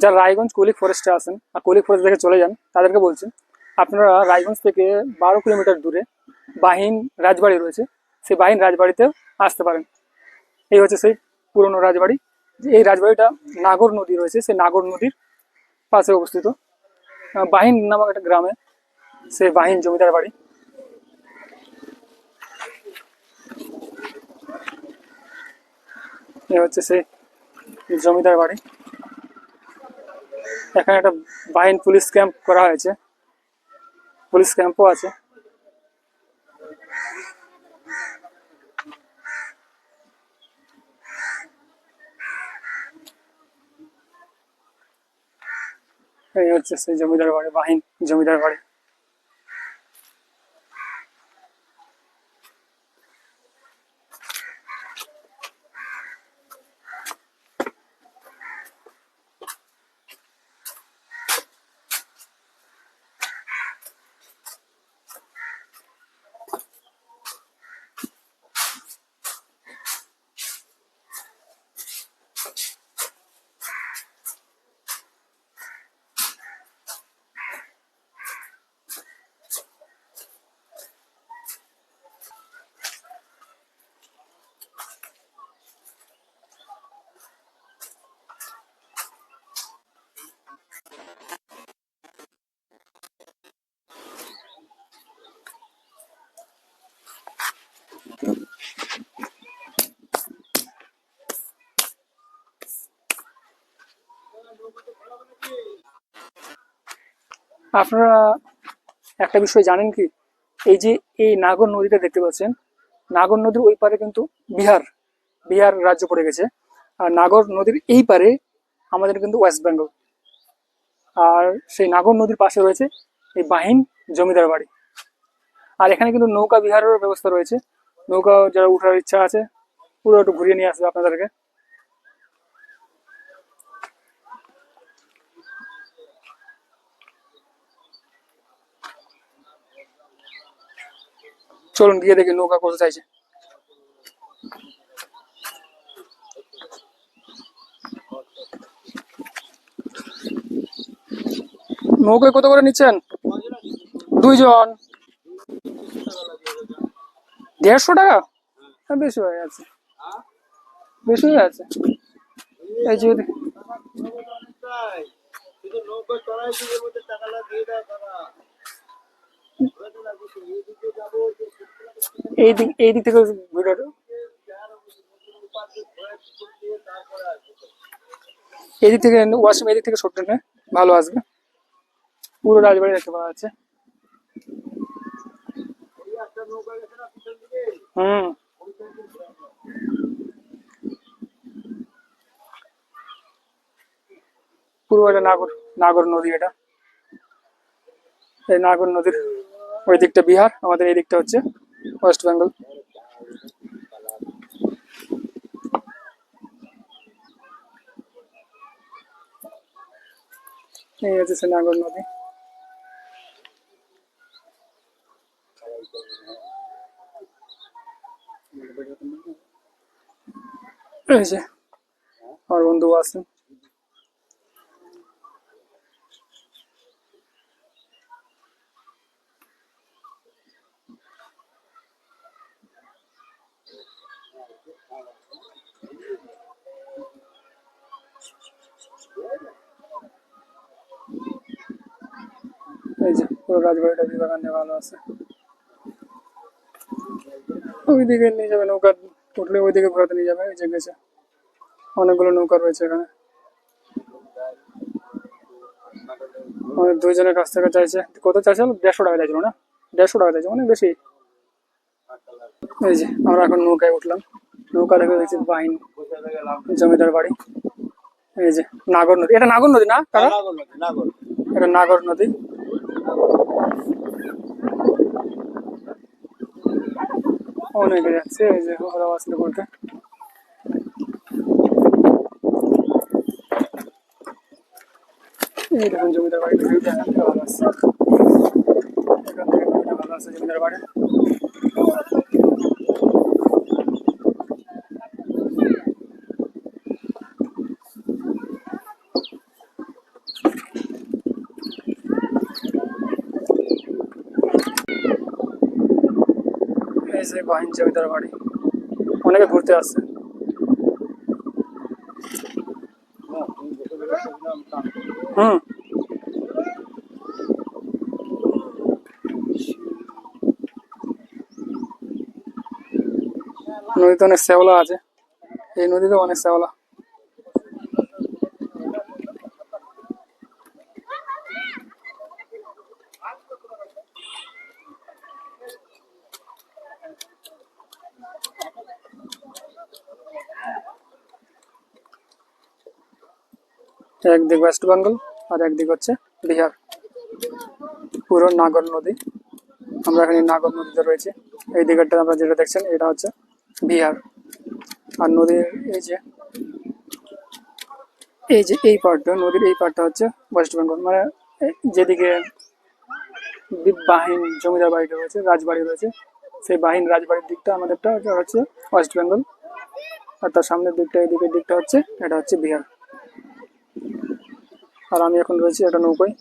যারা রায়গঞ্জ কলিক ফরেস্টে আসেন আর colic forest থেকে চলে যান, তাদেরকে বলছি, আপনারা রায়গঞ্জ থেকে বারো কিলোমিটার দূরে বাহিন রাজবাড়ি রয়েছে, সেই বাহিন রাজবাড়িতেও আসতে পারেন। এই হচ্ছে সেই পুরনো রাজবাড়ি। এই রাজবাড়িটা নাগর নদী রয়েছে, সেই নাগর নদীর পাশে অবস্থিত। বাহিন নামক একটা গ্রামে সেই বাহিন জমিদার বাড়ি। হচ্ছে সেই জমিদার বাড়ি। এখানে একটা বাহিন পুলিশ ক্যাম্প করা হয়েছে। পুলিশ ক্যাম্পও আছে। এই হচ্ছে সেই জমিদার বাড়ি, বাহিন জমিদার বাড়ি। আপনারা একটা বিষয় জানেন কি? এই যে এই নাগর নদীটা দেখতে পাচ্ছেন, নাগর নদীর ওই পারে কিন্তু বিহার বিহার রাজ্য পড়ে গেছে। আর নাগর নদীর এই পারে আমাদের কিন্তু ওয়েস্ট বেঙ্গল। আর সেই নাগর নদীর পাশে রয়েছে এই বাহিন জমিদার বাড়ি। আর এখানে কিন্তু নৌকা বিহারেরও ব্যবস্থা রয়েছে। নৌকা যারা উঠার ইচ্ছা আছে, পুরো একটু ঘুরিয়ে নিয়ে আসবে আপনাদেরকে। চলুন, গিয়ে দেখি নৌকা করতে চাইছে। নৌকায় কত করে নিচ্ছেন? দুইজন। দেড়শো টাকা? হ্যাঁ বেশি হয়ে যাচ্ছে বেশি হয়ে যাচ্ছে এই যে এদিকে- শুধু নৌকা চড়াই দিকে মধ্যে টাকাটা দিয়ে দেয় তারা এই দিক এই দিক থেকে ভিডিওটা। এই দিক থেকে ওয়াশরুম, এই দিক থেকে নে ভালো আসবে। পুরো রাজবাড়ি দেখতে পাওয়া যাচ্ছে। হুম। পুরো এটা নাগর নাগর নদী এটা। এই নাগর নদীর ওই দিকটা বিহার, আমাদের এই দিকটা হচ্ছে ওয়েস্ট বেঙ্গল। এই হচ্ছে সে নাগর নদী। এই যে আমার বন্ধু আছে। এই যে পুরো রাজবাড়িটা দিয়ে ভালো আছে। ওইদিকে নিয়ে যাবে নৌকা উঠলে ওইদিকে ঘোরাতে নিয়ে যাবে যে গেছে। অনেকগুলো নৌকা রয়েছে এখানে। আমাদের দুইজনের কাছ থেকে চাইছে কত চাইছিল দেড়শো টাকা চাইছিল না? দেড়শো টাকা চাইছে অনেক বেশি। এই যে আমরা এখন নৌকায় উঠলাম। নৌকা দেখে দেখছি বাহিনী জমিদার বাড়ি। এই যে নাগর নদী। এটা নাগর নদী না এটা নাগর নদী। অনেকে যাচ্ছে এই যে ওরা আসলে বলতে এই দেখুন জমিদার বাড়ি ভিউটা ভালো আসছে এখান থেকে ভালো আছে জমিদার বাড়ি সেই বাহিন জমিদার বাড়ি। অনেকে ঘুরতে আসছে। হুম। নদীতে অনেক শ্যাওলা আছে। এই নদীতে অনেক শ্যাওলা। একদিক ওয়েস্ট বেঙ্গল আর একদিক হচ্ছে বিহার। পুরো নাগর নদী। আমরা এখানে নাগর নদীতে রয়েছে। এই দিকটা আপনারা যেটা দেখছেন, এটা হচ্ছে বিহার। আর নদীর এই যে এই যে এই পার্টটা নদীর এই পার্টটা হচ্ছে ওয়েস্ট বেঙ্গল। মানে যেদিকে বাহিন জমিদার বাড়িটা রয়েছে, রাজবাড়ি রয়েছে, সেই বাহিন রাজবাড়ির দিকটা আমাদেরটা হচ্ছে ওয়েস্ট বেঙ্গল। আর তার সামনের দিকটা, এদিকের দিকটা হচ্ছে, এটা হচ্ছে বিহার। আর আমি এখন রয়েছি একটা নৌকায়।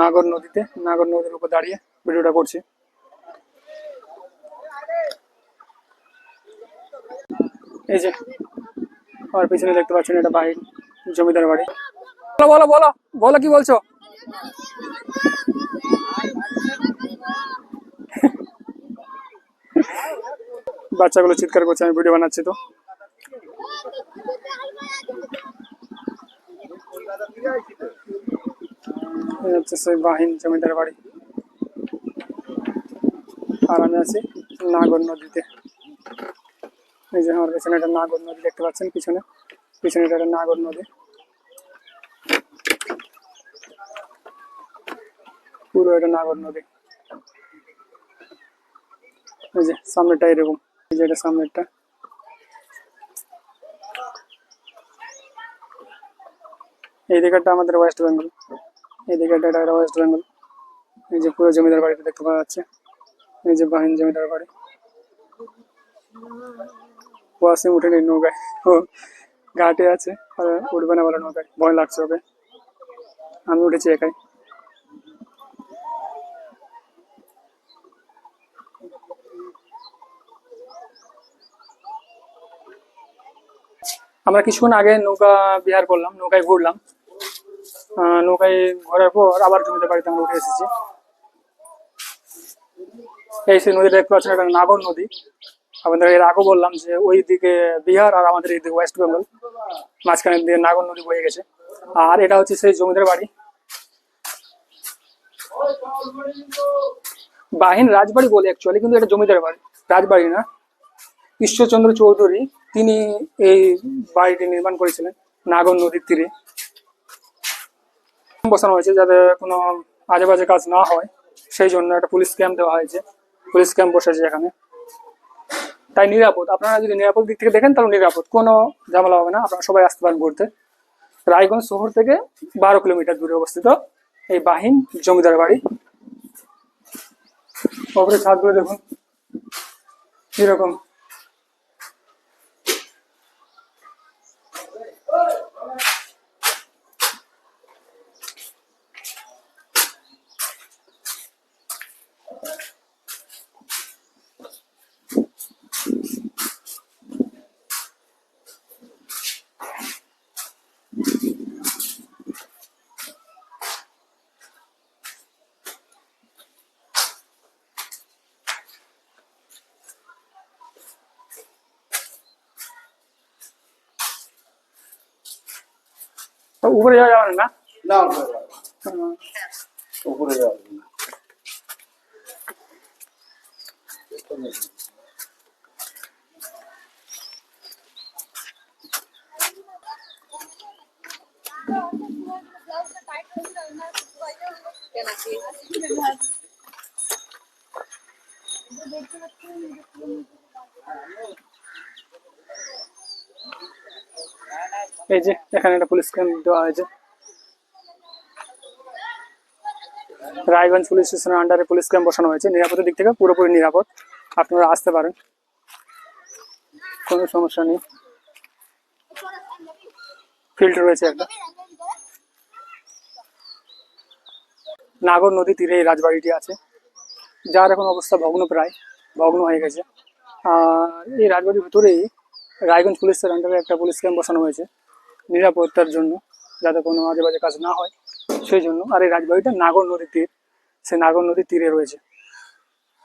নাগর নদীতে, নাগর নদীর উপর দাঁড়িয়ে ভিডিওটা করছি। এই যে, আমার পিছনে দেখতে পাচ্ছেন এটা বাড়ি জমিদার বাড়ি। বলো বলো বলো বলো কি বলছো? বাচ্চাগুলো চিৎকার করছে, আমি ভিডিও বানাচ্ছি তো। হচ্ছে সেই বাহিন জমিদার বাড়ি। আর আমি আছি নাগর নদীতে। এই যে আমার পেছনে একটা নাগর নদী দেখতে পাচ্ছেন পিছনে। পিছনে একটা নাগর নদী। পুরো এটা নাগর নদী। এই যে সামনেটা এরকম। এই যে এটা সামনেরটা। এই দিকটা আমাদের ওয়েস্ট বেঙ্গল। দিকটা এটা ওয়েস্ট বেঙ্গল এই যে পুরো জমিদার বাড়িতে দেখতে পাওয়া যাচ্ছে, এই যে বাহিন জমিদার বাড়ি। ওয়াসিম উঠেনি নৌকায়, ও ঘাটে আছে, আর উঠবে না বলে নৌকায়, ভয় লাগছে ওকে। আমি উঠেছি একাই। আমরা কিছুক্ষণ আগে নৌকা বিহার করলাম, নৌকায় ঘুরলাম। নৌকায় ঘোরার পর আবার জমিতে বাড়িতে আমরা উঠে এসেছি। এই সেই নদীটা দেখতে পাচ্ছেন, এটা নাগর নদী। আমাদের এর আগেও বললাম যে ওই দিকে বিহার আর আমাদের এইদিকে ওয়েস্ট বেঙ্গল, মাঝখানের দিকে নাগর নদী বয়ে গেছে। আর এটা হচ্ছে সেই জমিদার বাড়ি। বাহিন রাজবাড়ি বলে অ্যাকচুয়ালি কিন্তু এটা জমিদার বাড়ি, রাজবাড়ি না। ঈশ্বরচন্দ্র চৌধুরী, তিনি এই বাড়িটি নির্মাণ করেছিলেন, নাগর নদীর তীরে। বসানো হয়েছে যাতে কোনো আজে বাজে কাজ না হয়। সেই জন্য একটা পুলিশ ক্যাম্প দেওয়া হয়েছে। পুলিশ ক্যাম্প বসেছে এখানে। তাই নিরাপদ। আপনারা যদি নিরাপদ দিক থেকে দেখেন, তাহলে নিরাপদ। কোনো ঝামেলা হবে না। আপনারা সবাই আসতে পারেন ঘুরতে। রায়গঞ্জ শহর থেকে বারো কিলোমিটার দূরে অবস্থিত এই বাহিন জমিদার বাড়ি। ওপরে ছাদগুলো দেখুন। কীরকম? উপরে যাওয়া যাবে না না উপরে যাও। হুম। উপরে যাও এই যে, এখানে একটা পুলিশ ক্যাম্প দেওয়া হয়েছে। রায়গঞ্জ পুলিশ স্টেশনের আন্ডারে পুলিশ ক্যাম্প বসানো হয়েছে। নিরাপত্তার দিক থেকে পুরোপুরি নিরাপদ। আপনারা আসতে পারেন। কোনো সমস্যা নেই। ফিল্ড রয়েছে একটা। নাগর নদী তীরে এই রাজবাড়িটি আছে। যার এখন অবস্থা ভগ্ন প্রায়, ভগ্ন হয়ে গেছে। আর এই রাজবাড়ির ভিতরেই রায়গঞ্জ পুলিশের আন্ডারে একটা পুলিশ ক্যাম্প বসানো হয়েছে। নিরাপত্তার জন্য, যাতে কোনো আজে বাজে কাজ না হয়, সেই জন্য। আর এই রাজবাড়িটা নাগর নদীর তীর। সে নাগর নদীর তীরে রয়েছে।